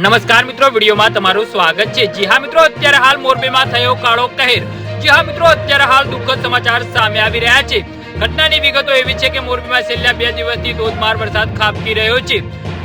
નમસ્કાર મિત્રો, વિડીયોમાં તમારું સ્વાગત છે. જી હા મિત્રો, અત્યારે હાલ મોરબીમાં થયો કાળો કહેર. જી હા મિત્રો, અત્યારે હાલ દુઃખદ સમાચાર સામે આવી રહ્યા છે. ઘટનાની વિગતો એવી છે કે મોરબીમાં છેલ્લા બે દિવસથી ધોધમાર વરસાદ ખાબકી રહ્યો છે,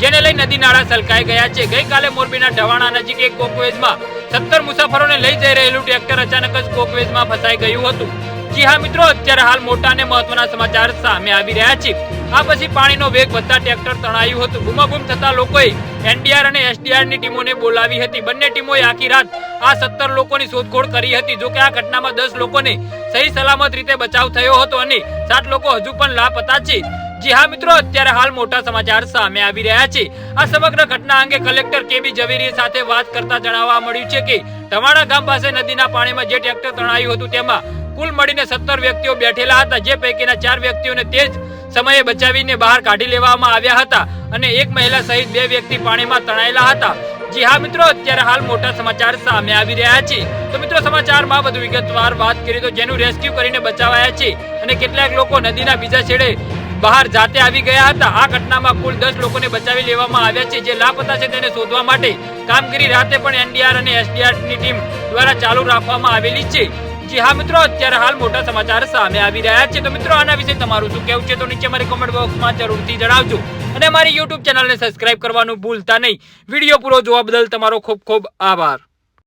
જેને લઈ નદી નાળા સલકાઈ ગયા છે. ગઈકાલે મોરબીના ઢવાણા નજીક એક કોકવેજમાં સત્તર મુસાફરોને લઈ જઈ રહેલું ટ્રેક્ટર અચાનક જ કોકવેજમાં ફસાઈ ગયું હતું. જી હા મિત્રો, અત્યારે હાલ મોટા અને મહત્વના સમાચાર સામે આવી રહ્યા છે. આ પછી પાણીનો વેગ વધતા ટ્રેક્ટર તણાયું હતું. બૂમાબૂમ થતા લોકોએ એનડીઆર અને એસડીઆરની ટીમોને બોલાવી હતી. બંને ટીમોએ આખી રાત આ સત્તર લોકોની શોધખોળ કરી હતી. જો કે આ ઘટનામાં દસ લોકોને સહી સલામત રીતે બચાવ થયો હતો અને સાત લોકો હજુ પણ લાપતા છે. જી હા મિત્રો, અત્યારે હાલ મોટા સમાચાર સામે આવી રહ્યા છે. આ સમગ્ર ઘટના અંગે કલેક્ટર કેબી ઝવેરી સાથે વાત કરતા જણાવવા મળ્યું છે કે ધવાણા ગામ પાસે નદીના પાણીમાં જે ટ્રેક્ટર તણાયું હતું તેમાં કુલ મળીને સત્તર વ્યક્તિઓ બેઠેલા હતા. જે પૈકીના ચાર વ્યક્તિઓને તે જ સમયે બચાવીને બહાર કાઢી લેવામાં આવ્યા હતા અને એક મહિલા સહિત બે વ્યક્તિ પાણીમાં તણાયેલા હતા. જી હા મિત્રો, અત્યારે હાલ મોટા સમાચાર સામે આવી રહ્યા છે. તો મિત્રો, સમાચારમાં વધુ વિગતવાર વાત કરીએ તો જેનું રેસ્ક્યુ કરીને બચાવાયા છે અને કેટલાક લોકો નદીના બીજા છેડે બહાર જાતે આવી ગયા હતા. આ ઘટનામાં કુલ દસ લોકોને બચાવી લેવામાં આવ્યા છે, જે લાપતા છે તેને શોધવા માટે કામગીરી રાતે પણ એનડીઆર અને એસડીઆરની ટીમ દ્વારા ચાલુ રાખવામાં આવેલી છે. જી હા મિત્રો, અત્યારે હાલ મોટા સમાચાર સામે આવી રહ્યા છે. તો મિત્રો, આના વિશે તમારું શું કહેવું છે તો નીચે મારી કોમેન્ટ બોક્સમાં જરૂરથી જણાવજો. અને મારી યુટ્યુબ ચેનલને સબસ્ક્રાઇબ કરવાનું ભૂલતા નહીં. વીડિયો પૂરો જોવા બદલ તમારો ખૂબ ખૂબ આભાર.